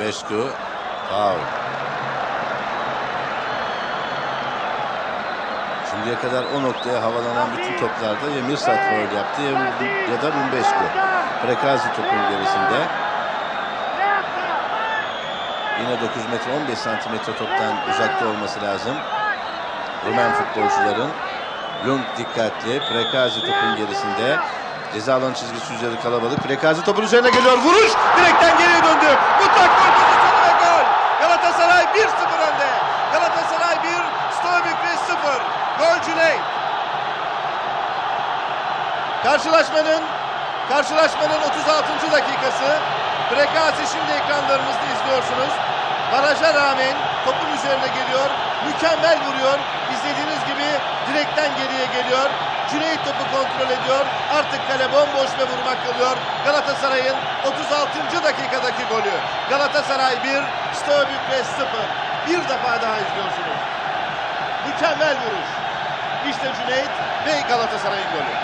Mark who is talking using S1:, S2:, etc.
S1: Besku. Foul. Şimdiye kadar o noktaya havalanan bütün toplarda ya Mirsat foul yaptı ya, ya da Bumbesku. Prekazi topun gerisinde. Yine 9 metre 15 santimetre toptan uzakta olması lazım. Rumen futbolcuların. Lund dikkatli. Prekazi topun gerisinde. Ceza alanı çizgisi üzeri kalabalık. Prekazi topun üzerine geliyor. Vuruş! Direkten geriye döndü. Mutlak gol pozisyonu ve gol. Galatasaray 1-0 önde. Galatasaray 1, Stoybükre 0. Gol Cüneyt. Karşılaşmanın karşılaşmanın 36. dakikası. Prekazi şimdi ekranlarınızda izliyorsunuz. Baraja rağmen topun üzerine geliyor. Mükemmel vuruyor. İzlediğiniz Cüneyt topu kontrol ediyor. Artık kale bomboş ve vurmak kalıyor. Galatasaray'ın 36. dakikadaki golü. Galatasaray 1, Stoğa Bükreş 0. Bir defa daha izliyorsunuz. Mükemmel vuruş. İşte Cüneyt ve Galatasaray'ın golü.